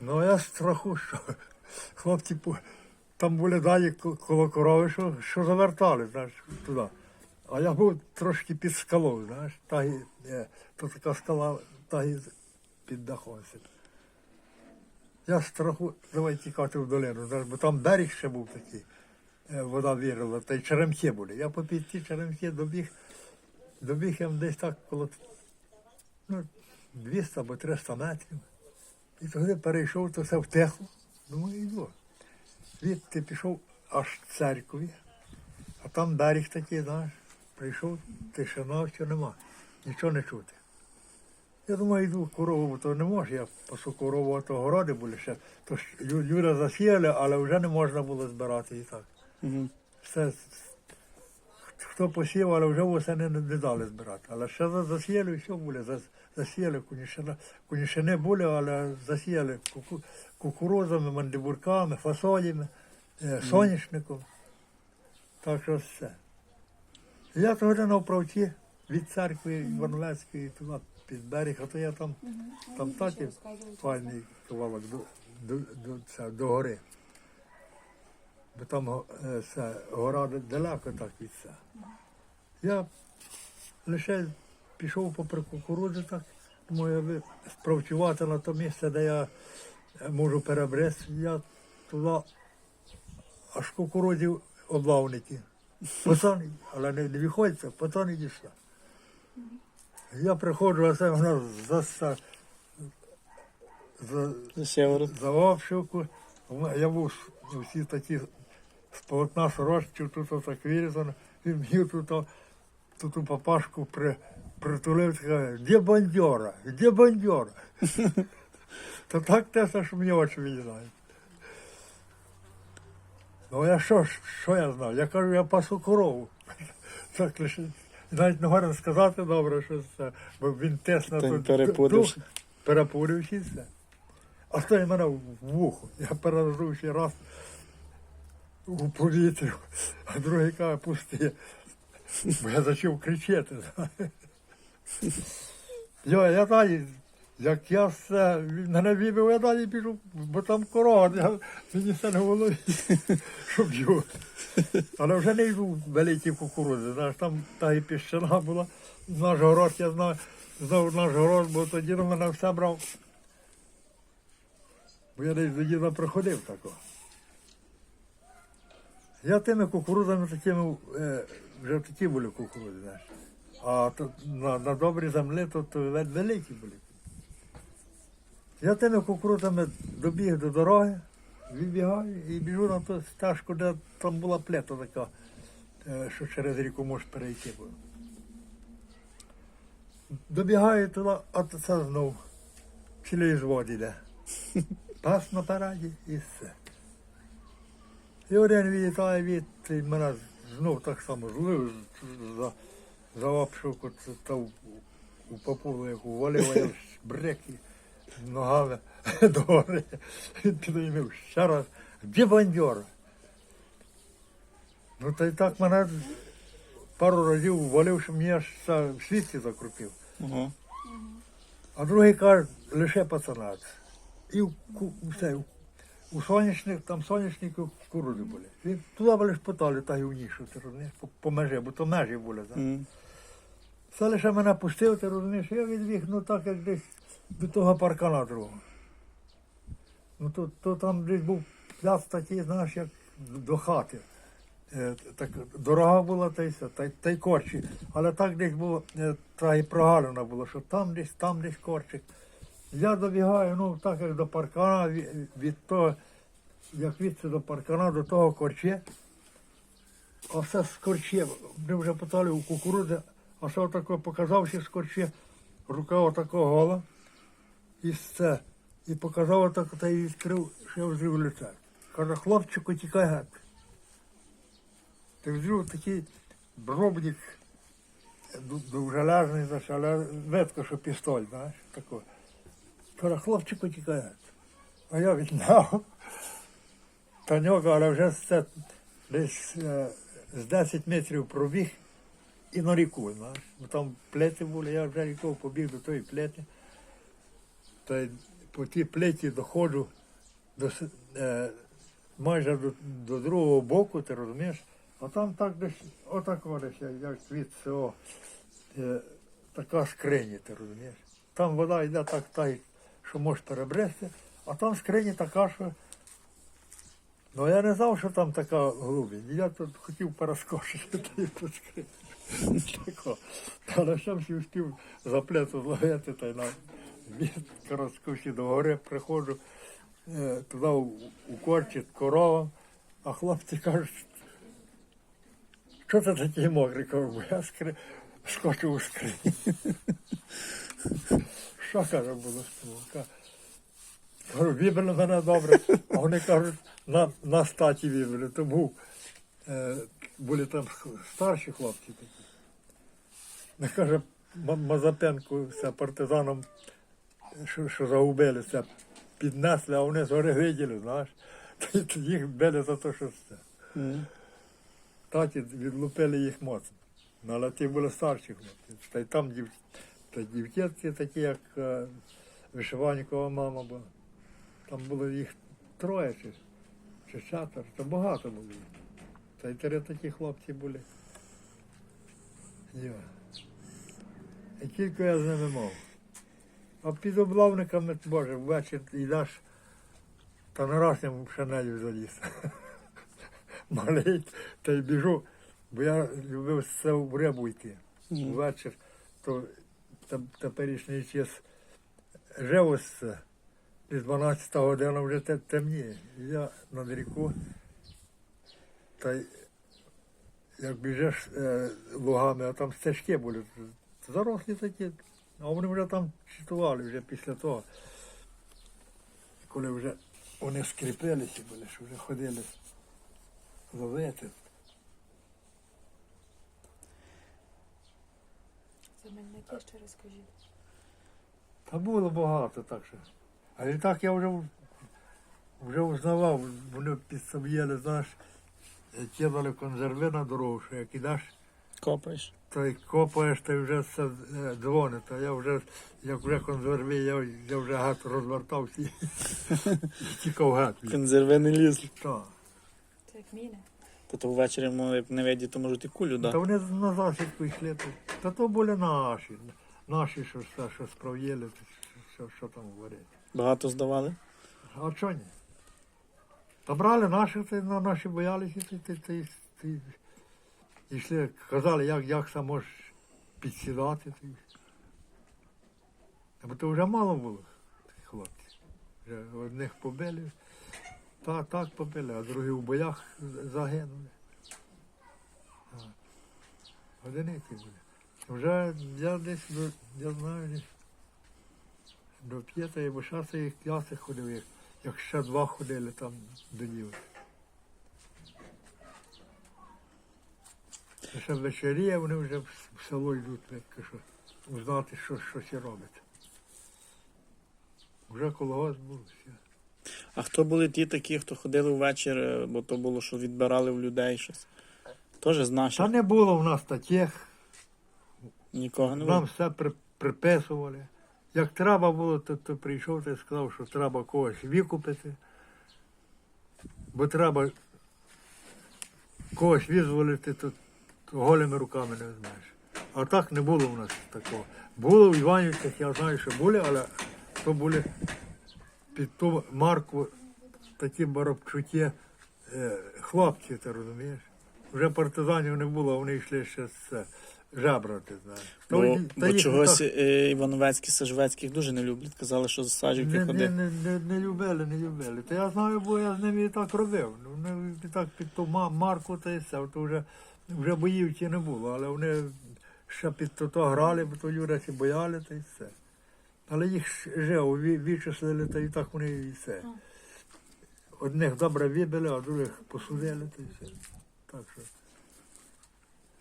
Ну я страху, що хлопці там були далі коло корови, що, що завертали, знаєш, туди. А я був трошки під скалою, знаєш, та й, е, то така скала, та й під дахом. Я страху, давай тікати в долину, знаєш, бо там берег ще був такий, е, вода вірила, та й черемхи були. Я попід ті черемхи добіг, добіг я десь так коло ну, 200 або 300 метрів. І тоді перейшов то все втехло. Думаю, йду. Звідти пішов аж в церкві, а там берег такий, знаєш, прийшов, тишина, все нема, нічого не чути. Я думаю, йду корову, то не можу, я пасу корову, а то городи були ще. То ж люди засіяли, але вже не можна було збирати і так. Угу. Все, хто посів, але вже восени не, не дали збирати. Але ще засіяли, і все були. За- Засіяли конюшина. Конюшини були, але засіяли куку, кукурузами, мандибурками, фасолями, е, соняшником. Так що все. Я тоді на оправці від церкви Івановецької туди під берег, а то я там, там так і файний кавалок до, до, до, це, до гори. Бо там е, це, гора далеко так від це. Я лише пішов попри кукурудзу так, думаю, спровчувати на те місце, де я е, можу перебрести. Я туди аж кукурудзів облавники. Пацани, але не, виходиться, пацани дійшла. Я приходжу, а це вона за, за, за, обшивку. Я був всі такі з полотна сорочків, тут отак вирізано. Він мені тут, тут ту папашку при, притулив, каже, де бандьора, де бандьора? То так те, що мені очі відізнають. Ну я що, ж- що я знав? Я кажу, я пасу корову. Так лише. Навіть не можна сказати добре, що це, бо він тесно Та й тут дух, і все. А що й мене в вухо. Я переложив ще раз у повітрю, а другий каже, пусти. Бо я почав кричати. Йо, я далі, як я все, мене вибив, я далі біжу, бо там корова, я, мені все не голові, що б'ю. Але вже не йду великі кукурузи, знаєш, там та і піщана була, наш город, я знаю, знав наш город, бо тоді на мене все брав. Бо я десь до діда приходив такого. Я тими кукурудзами такими, вже такі були кукурудзи, знаєш. А то, на, на добрій землі то великі були. Я тими кукурудзами добіг до дороги, вибігаю і біжу на ту стежку, де там була плета така, е, що через ріку можеш перейти. Добігаю туди, а то це знов цілий звод іде. Пас на параді і все. І один вітає від мене знов так само злив з- за, за обшивку та у популу, як увалив, а я бреки ногами до гори. Він підіймив ще раз. Де бандьора? Ну та й так мене пару разів ввалив, що мені аж в світі закрутив. Угу. А другий каже, лише пацанат. І в, все, у сонячних, там сонячні ку- були. Він туди були ж питали, та нішу, по, межі, бо то межі були. Так. Угу. Це лише мене пустив, ти розумієш, я відвіг, ну так як десь до того паркана другого. Ну то, то там десь був пляц такий, знаєш, як до хати. Е, так, дорога була та й все, та, та й корчі. Але так десь було, е, та й прогалина було, що там десь, там десь корчик. Я добігаю, ну так як до паркана, від, від того, як відси до паркана, до того корче. А все з корче. Ми вже питали у кукурудзи, а що таке показався з корче, рука отако гола. І все. І показав отак, та й відкрив, що взрив лице. Каже, хлопчику, тікай геть. Ти взрив такий бробник, довжелезний, але видко, що пістоль, знаєш, тако. Каже, хлопчику, тікай геть. А я відняв. Та нього, але вже це десь е, з 10 метрів пробіг і на ріку, знаєш. Бо там плети були, я вже рікою побіг до тої плети. Та по тій плиті доходжу до, е, майже до, до другого боку, ти розумієш? А там так десь, отако десь, як- від цього, е, така скриня, ти розумієш? Там вода йде так, так, що можеш перебрести, а там скриня така, що. Ну я не знав, що там така глубінь. Я тут хотів перескочити. Тако. Але ще всі встиг заплету зловити, та й на коротко до гори приходжу е, туди у, корчі коровам, а хлопці кажуть, що це такий мокрий? Кажу, бо я скри... скочив у скрині. Що каже було з Кажу, вибили мене добре, а вони кажуть, на, на статі вибили. То був, були там старші хлопці такі. Не каже, Ма- Мазапенко це партизаном, що, що загубилися, піднесли, а вони згори виділи, знаєш. Їх били за те, що це. Таті відлупили їх моцно. Ну, але ті були старші хлопці. Та й там дів... та дівчатки такі, як е, Вишиванікова мама була. Там було їх троє чи, чи четверо, то багато було їх. Та й три такі хлопці були. Йо. І тільки я з ними мов. А під облавниками, боже, ввечері йдеш, та нараз я в шинелю заліз. Малий, та й біжу, бо я любив це в рибу йти. Ввечір, то теперішній час жив ось це. І з 12 година вже те- темніє. Я над ріку, та як біжиш е, лугами, а там стежки були, зарослі такі, а вони вже там читували вже після того. Коли вже вони скріпилися були, що вже ходили ловити. Земельники ще розкажіть. Та було багато так що. А і так я вже, вже узнавав, вони підсоб'єли, знаєш, кидали консерви на дорогу, що як ідеш, Копаєш. то й копаєш, то й вже все е, дзвонить. А я вже, як вже консерви, я, я вже гад розвертався і тікав гад. Консерви не лізли. Так. Це як міни. Та то ввечері як не виді, то можуть і кулю Та вони на засідку йшли. то- Та то були наші. Наші, що, що, що справ'єли, що, що там говорити. Багато здавали. А чого ні? Та брали наших, ти, на наші боялися, ти, йшли, казали, як, як сам можеш підсідати. Ти. Бо то вже мало було хлопців. Вже одних побили, та, так побили, а другі в боях загинули. Одиниці були. Вже я десь, я знаю, десь до п'ятої або шостої класи ходив, як, як ще два ходили там до. А Ще вечеріє, вони вже в село йдуть, що, узнати, що, що ще робить. Вже колгосп був. все. А хто були ті такі, хто ходили ввечері, е, бо то було, що відбирали в людей щось. Теж з Та не було в нас таких, нікого не нам все при, приписували. Як треба було, то, то прийшов та сказав, що треба когось викупити, бо треба когось визволити, то, то голими руками не знаєш. А так не було у нас такого. Було в Іванівцях, я знаю, що були, але то були під ту марку такі барабчуті е, хлопці, ти розумієш? Вже партизанів не було, вони йшли ще з це, жебрати, знаєш. Бо, й- бо чогось так е, Івановецькі, Сажвецьких дуже не люблять. Казали, що з Сажівки не, не, ходив. не, не, не любили, не любили. Та я знаю, бо я з ними і так робив. Ну, Вони і так під ту ма- марку та і все, то вже, вже боїв чи не було, але вони ще під то, то грали, бо то юраці бояли та й все. Але їх живо вичислили, та і так вони і все. Одних добре вибили, а других посудили, та й все. Так що.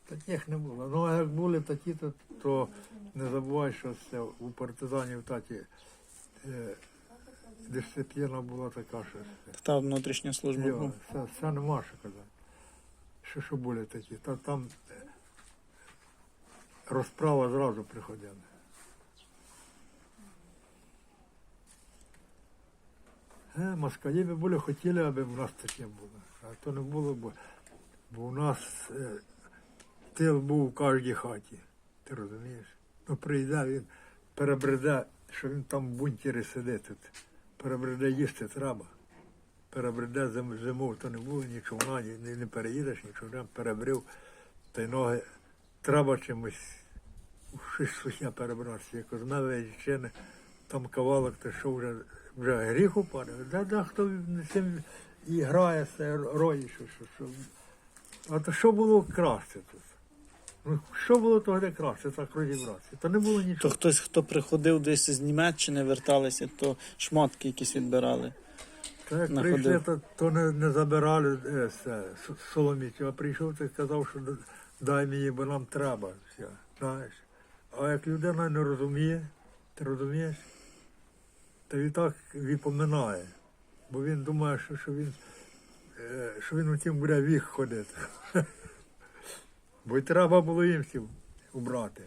Таких не було. Ну, а як були такі, то, то не забувай, що це у партизанів такі е, дисципліна була така, що. Та внутрішня служба Йо, була. це, це нема що казати. Що, що були такі. Та, там е, розправа зразу приходила. Е, москалі би були хотіли, аби в нас таке було. А то не було, бо, бо у нас е, тил був у кожній хаті. Ти розумієш? Ну прийде він, перебреде, що він там в бункері сидить тут. Перебреде їсти треба. Перебреде зим, то не було ні човна, ні, ні, не переїдеш, нічого, не перебрив, та й ноги треба чимось щось сухе перебратися. Як озмеве дівчини, там кавалок, то що вже, вже гріх упаде. Да, да, хто цим і грає, рої, що, що, що. А то що було краще тут? Ну, що було тоді краще, так розібратися? То не було То хтось, хто приходив десь з Німеччини, верталися, то шмотки якісь відбирали. Та як находив. прийшли, то, то не, не забирали е, це, с- соломіцю, а прийшов ти сказав, що д- дай мені, бо нам треба. Все, знаєш. А як людина не розуміє, ти розумієш, то він так відпоминає. Бо він думає, що, що він е, що він у тім буде вік ходити. Бо й треба було їм всім убрати.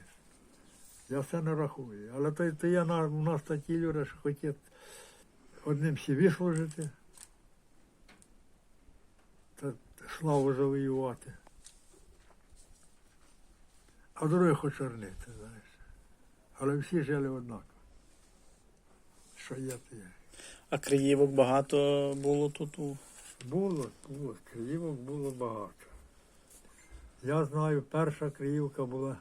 Я все не рахую. Але то, то є на, у нас такі люди, що хотять одним всі вислужити, та славу завоювати. А друге хоч орнити, знаєш. Але всі жили однаково. Що є, то є. А криївок багато було тут. Було, було, криївок було багато. Я знаю, перша криївка була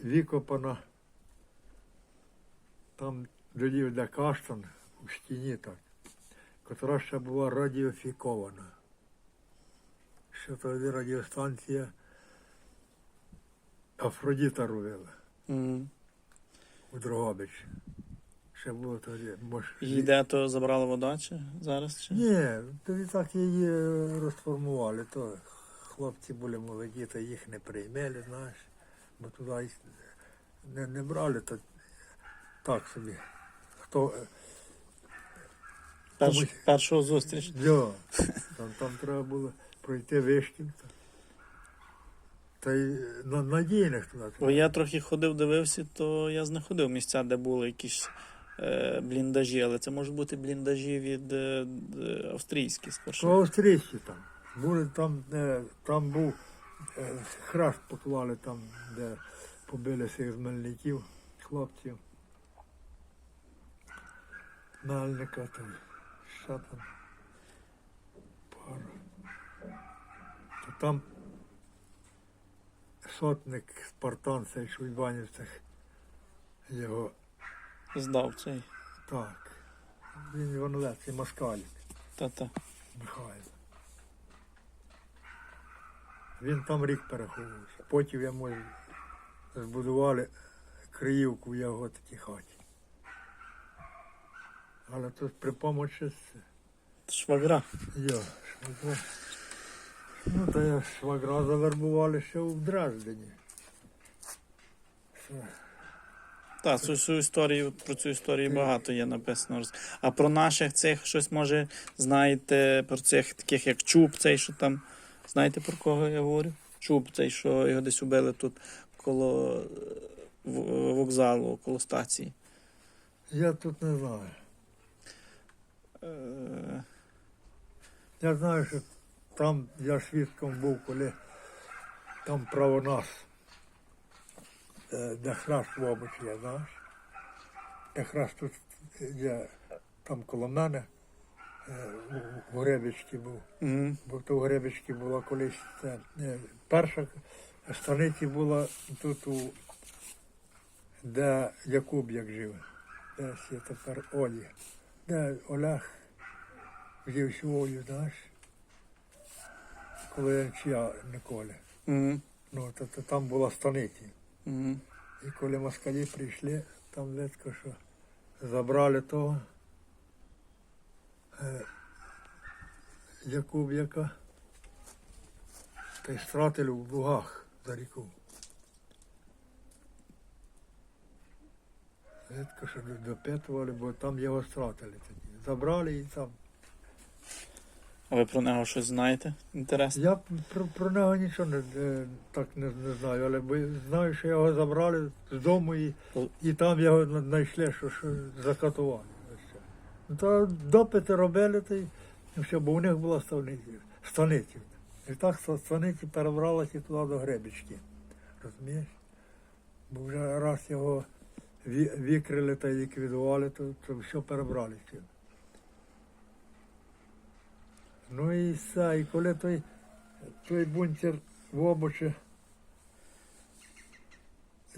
викопана там долів де каштан у стіні так, котра ще була радіофікована. Ще тоді радіостанція Афродіта робила М. у Дрогобичі. Ще було тоді, може. Де то забрала вода чи зараз? Чи? Ні, тоді так її розформували. То хлопці були молоді, то їх не приймали, знаєш. Бо туди їх не, не брали, то так собі. Хто е, Перш, комусь- першого зустріч. йо, там, там треба було пройти вишків. Та, й на, надійних туди. Бо я трохи ходив, дивився, то я знаходив місця, де були якісь е, бліндажі, але це можуть бути бліндажі від е, д- австрійські, австрійці там. Були там, е, там був е, хрест поклали там, де побили всіх мельників, хлопців. Мельника там, що там. Пара. То там сотник Спартан, цей що його Здав цей. так. Він івановець, москалік. Та-та. Михайло. Він там рік переховувався. Потім йому збудували Криївку в його такій хаті. Але тут при помочі Швагра. йо, швагра. Ну, то я швагра завербували ще в Дрездені. Все. Так, цю, цю історію, про цю історію багато є написано. А про наших цих щось може знаєте, про цих таких як Чуб, цей, що там. Знаєте про кого я говорю? Чуб, цей, що його десь убили тут коло е, вокзалу, коло стації. Я тут не знаю. Е, Я знаю, що там я свідком був, коли там правонас, е, де хрест в обочі, я знаєш. Де тут є, там коло мене, е, у- у Гребічці був. мгм. Бо то в Гребічці була колись це, е, перша станиця була тут, у, де Якуб як жив, де ще тепер Олі, де Олег взяв Олю, знаєш, коли я Николя. Мгм. Ну, то, то там була станиця. Мгм. І коли москалі прийшли, там видко, що забрали того е, Якуб'яка та й стратили в лугах за ріку. Видко, що допитували, бо там його стратили тоді. Забрали і там. А ви про нього щось знаєте? Інтересно? Я про, про нього нічого не, е, так не, не знаю, але бо знаю, що його забрали з дому і, і там його знайшли, що, що закатували. То допити робили, то все, бо у них була станиця. станиця. І так станиці перебралася туди до Гребічки. Розумієш? Бо вже раз його викрили та ліквідували, то, то все перебралися. Ну і все, і коли той, той бункер в обочі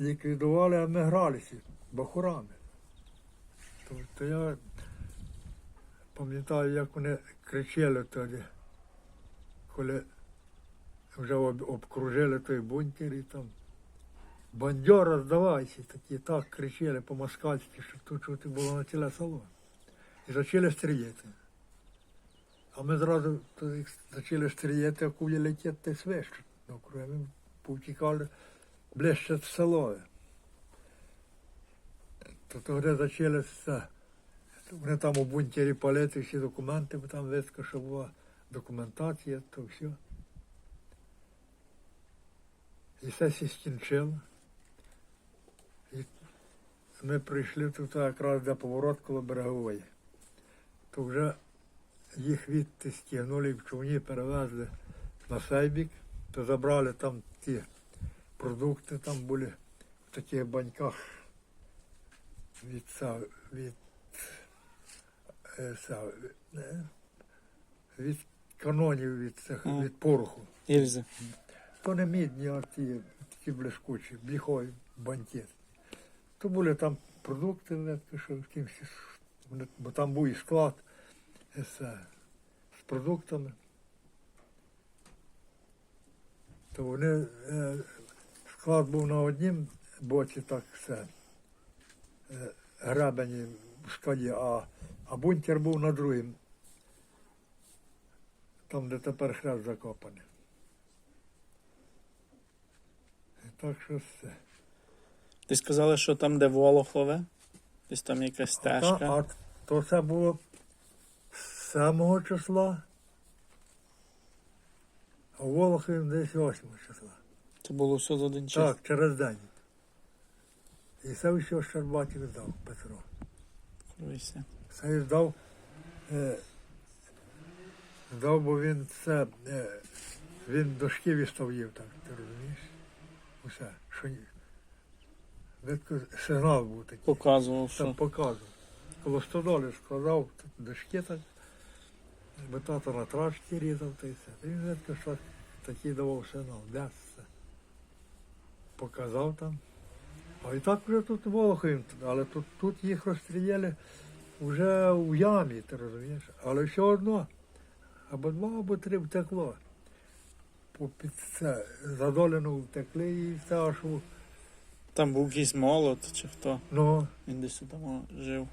ліквідували, а ми гралися бахурами. То, то я пам'ятаю, як вони кричали тоді, коли вже обкружили той бункер і там. Бандьора, здавайся, такі так кричали по-москальськи, що тут чути було на ціле село. І почали стріляти. А ми зразу почали стріляти, а кулі летять свищуть. Ну, ми повтікали ближче в село. То тоді почали все. Вони там у бункері палити всі документи, бо там видно, що була документація, то все. І все всі скінчило. І ми прийшли тут якраз де поворот коло берегової. То вже їх відти стягнули в човні, перевезли на Сейбік, то забрали там ті продукти, там були в таких баньках від, від, від канонів, від, цих, Мгм. від пороху. Ільзи. То не мідні, а ті такі блискучі, бліхові банті. То були там продукти, видно, що в бо там був і склад і з продуктами. То вони, е, склад був на однім боці, так все, е, гребені в складі, а, а бункер був на другім, там, де тепер хрест закопаний. Так що все. Ти сказали, що там, де Волохове, десь там якась стежка. а то це було з 7 числа, а в Волохові десь 8 числа. Це було все за один час. Так, через день. І це все Щербатів здав Петро. Круйся. Це здав, е, здав, бо він це, е, він до шківі ставів, так, ти розумієш? Усе, що ні. Видко, сигнал був такий. Показував, Там що показував. Коло 100 доларів складав дошки так, бо тато на трашки різав та й все. І він видко, що такий давав сигнал, де все. Показав там. А і так вже тут Волоховим, але тут, тут їх розстріляли вже у ямі, ти розумієш. Але все одно, або два, або три втекло. Попід це задолено втекли і все там був якийсь молот чи хто. ну, Він десь там жив.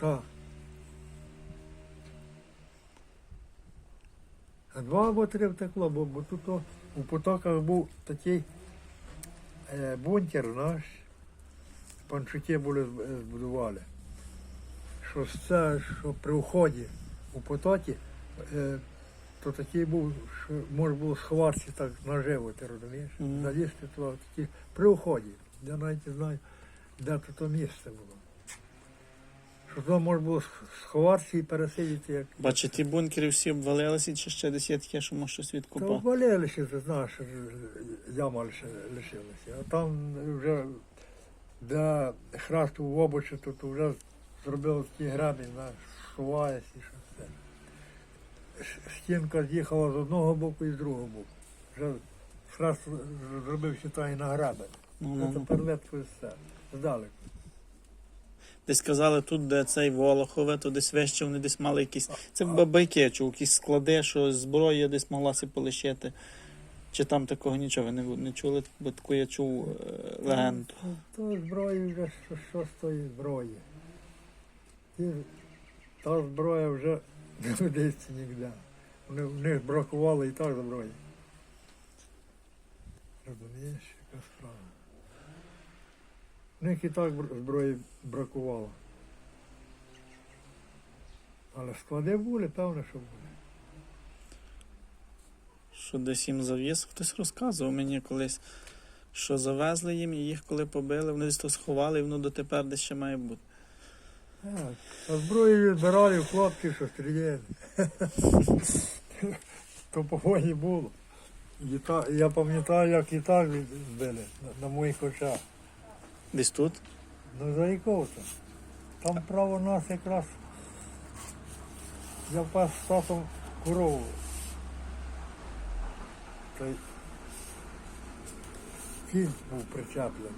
Так. А два або три втекло, бо, бо тут о, у потоках був такий е, бункер наш, панчуки були збудували. Що це, що при вході у потокі, е, то такий був, що можна було сховатися так наживо, ти розумієш? Мгм. Залізти туди, такі, при вході. Я навіть не знаю, де то, то місце було. Що туди можна було сх- сховатися і пересидіти, як. Бачу, ті бункери всі обвалилися, чи ще десь є таке, що може щось Та відкопати. валилися, ти знаєш, яма лише лишилася. А там вже де храст в обочі, то, то вже зробили такий грабінь, знаєш, сховаєшся і що все. Стінка з'їхала з одного боку і з другого боку. Вже храст зробив считай на грабень. Ну, Це ну, легко і все. Здалеку. Десь сказали, тут, де цей Волохове, то десь вище вони десь мали якісь. Це в байки, я чув, якісь склади, що зброя десь моглася полишити. Чи там такого нічого ви не, не чули, бо таку я чув е, легенду. То зброї вже що з тої зброї. Ті, та зброя вже не ведеться ніде. В них бракувало і так зброї. Розумієш, яка справа. В них і так зброї бракувало. Але склади були, певно, що були. Що десь їм завіз. Хтось розказував мені колись, що завезли їм і їх коли побили, вони десь то сховали, і воно дотепер десь ще має бути. А зброю відбирали в хлопці, що стріляли. То по війні було. Я пам'ятаю, як і так збили на, моїх очах. Десь тут? Ну за якого там? Там право нас якраз. Я пас з татом корову. Та й кінь був причеплений.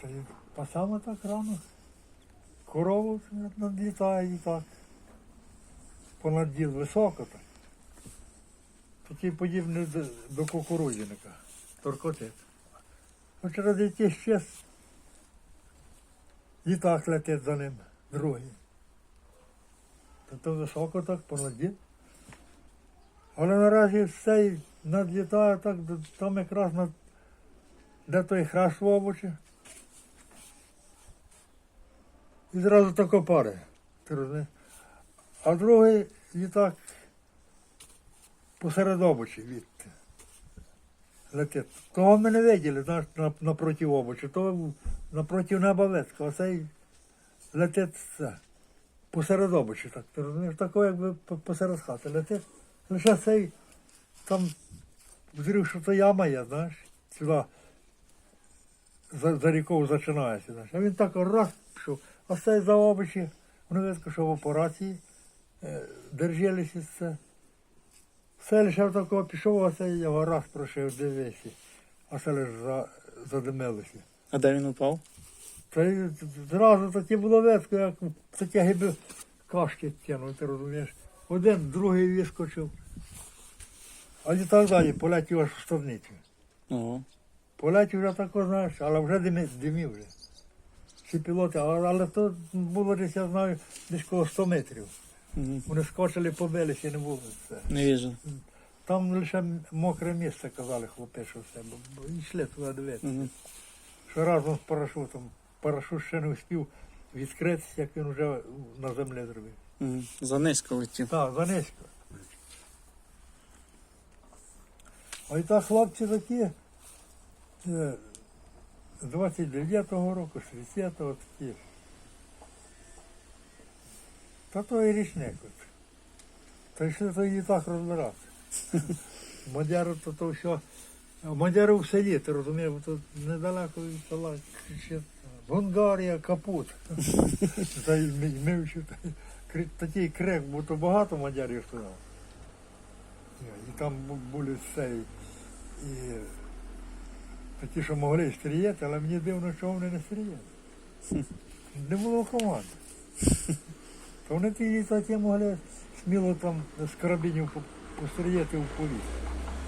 Та й пасами так рано. Корову надлітає і так. Понад діл високо так. Такий подібний до, кукурудзяника. Торкотить. Ну, через якийсь час і так летить за ним другий. Та то високо так понад Але наразі все надлітає так, там якраз над, де той хрест в обочі. І зразу тако пари. А другий літак посеред обочі відти летить. Того ми не виділи, напроти обочі, то напроти неба Лецька, оцей летить це, посеред обочі, так, ти розумієш, тако якби посеред хати летить. Лише цей там зрів, що то яма є, знаєш, сюди за, за рікою починається, знаєш. А він так раз пішов, а цей за обочі, вони видно, що в операції е, держалися це. Все лише такого пішов, а це його раз прошив, дивися. А це лише за, задимилося. А де він упав? Та зразу таке було ветко, як таке гиби кашки тягнув, ти розумієш. Один, другий вискочив. А так далі, полетів аж в ставницю. Ого. Полетів вже тако, знаєш, але вже димів вже. Всі пілоти, але, але то було десь, я знаю, десь коло 100 метрів. Угу. Вони скочили, побилися і не було це. Не віжу. Там лише мокре місце, казали хлопці, що все, бо, бо йшли туди дивитися. Угу. Що разом з парашутом. Парашут ще не успів відкритися, як він вже на землі зробив. Угу. За низько летів. Так, за низько. А і так хлопці такі е, з 29-го року, з 30-го такі. Та то і річник. От. Та йшли то і так розбирати. Мадяри то, то все. Мадяри в селі, ти розумієш, бо тут недалеко від села ще Бунгарія, капут. Та й ми, ми ще та- кри- такий крик, бо то багато мадярів туди. І там бу- були все. І, і такі, що могли стріляти, але мені дивно, що вони не стріляли. Не було команди. То вони ті такі могли сміло там з карабінів постріяти постріляти в повітря.